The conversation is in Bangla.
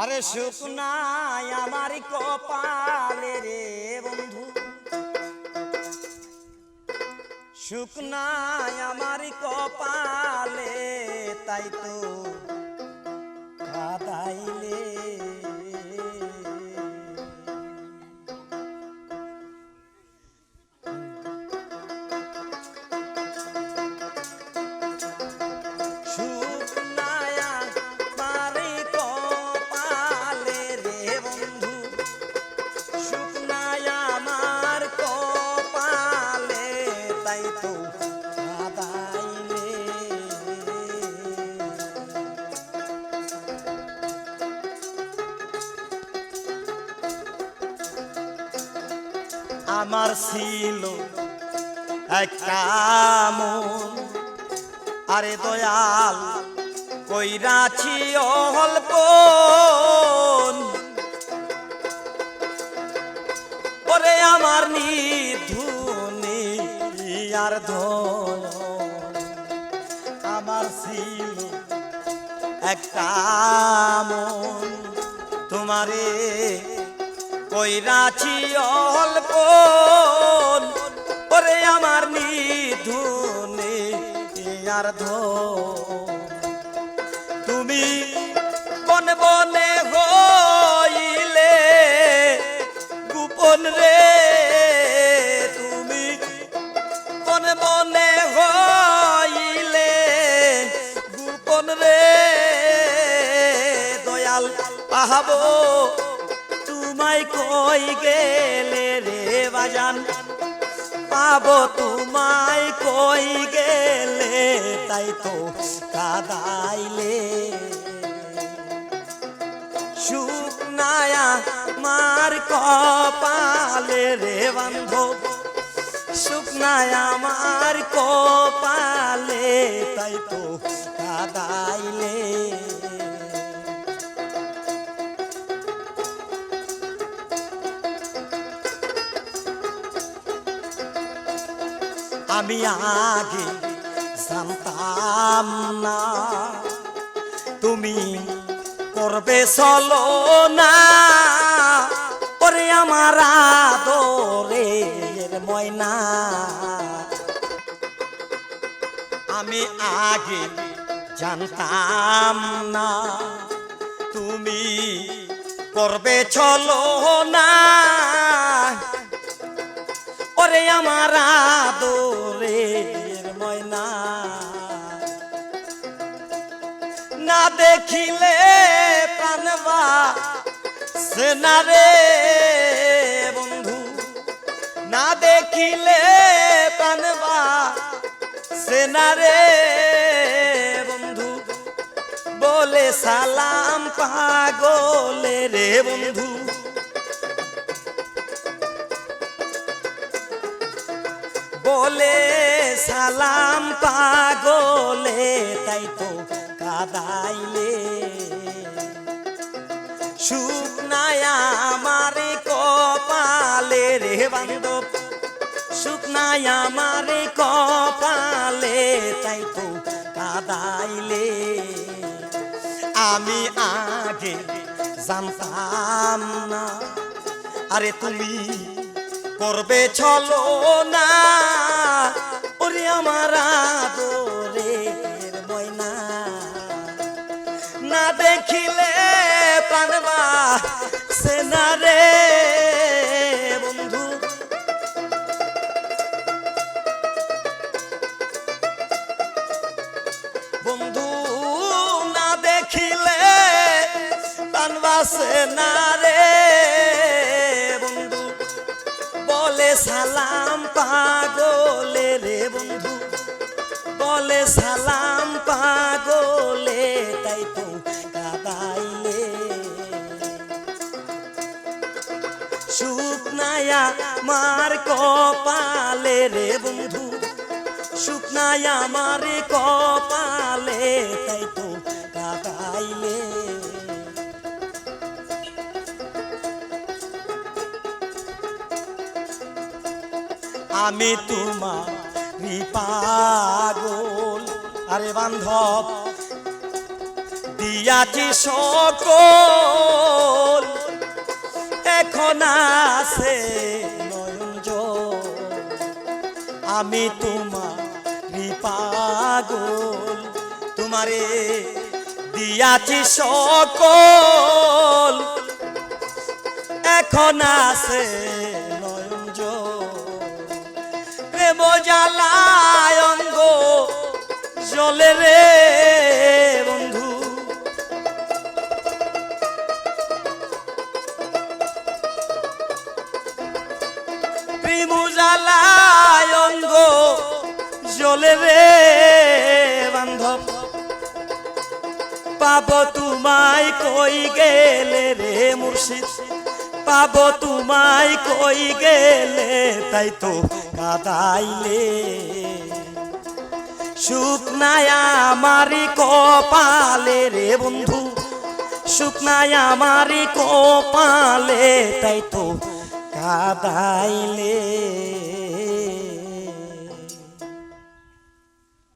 আরে শুকনায় আমার কপালে রে বন্ধু। শুকনায় আমার কপালে তাই তো আমার ছিল একটা আরে দয়াল কইরাছি অল্প ওরে আমার নিধুনি আর ধন। আমার ছিল একটা মন। তোমারে কইরাছি অল্প। ওরে আমার নিধুনে আর ধন। তুমি কোন বনে হইলে গোপন রে। তুমি কোন বনে হইলে গোপন রে। দয়াল পাহাবো তোমায় কই গেলে রে বাজান? পাবো তোমায় কই গেলে, তাই তো কাদাইলে। শুকনায়া মার কপালে রে বান্ধব, শুকনায়া মার কপালে, তাই তো কাদাইলে। আমি আগে জানতাম না। তুমি করবে, চলো না। ওরে আমার আদরের ময়না। আমি আগে জানতাম না। তুমি করবে, চলো না। ওরে আমার আদরের ময়না। না দেখিলে প্রাণবা সেনারে বন্ধু। না দেখিলে প্রাণবা সেনারে বন্ধু। বলে সালাম পাগলে রে বন্ধু। বলে, সালাম পাগলে, তাই তো কাদাইলে। শুকনায়া আমারে কপালে রে বান্ধব শুকনায়া আমারে কপালে, তাই তো কাদাইলে। আমি আগে জানতাম না, আরে তুমি করবে চলো না। ওরে আমার আদরের ময়না। না দেখিলে প্রাণবা সেনা রে বন্ধু। বন্ধু, না দেখিলে প্রাণবা সেনা রে বলে সালাম পাগলে রে বন্ধু। বলে সালাম পাগলে, তাই তো কাদাইলে। শুকনায়া মার কপালে রে বন্ধু। শুকনায়া মার কপালে, তাই আমি তোমার পাগল আরে বান্ধব, দিয়াছি সকল। এখন আছে। আমি তোমার পাগল তোমারে দিয়াছি সকল। এখন আছে জ্বালায় অঙ্গ, জলে রে বন্ধু। প্রেম জ্বালায় অঙ্গ, জলে রে বান্ধব। পাব তোমায় কই গেলে রে মুর্শিদ? পাব তোমায় কই গেলে? তাই তো কাদাইলে। শুকনায় আমারি কপালে রে বন্ধু। শুকনায় আমারি কপালে, তাই তো কাদাইলে।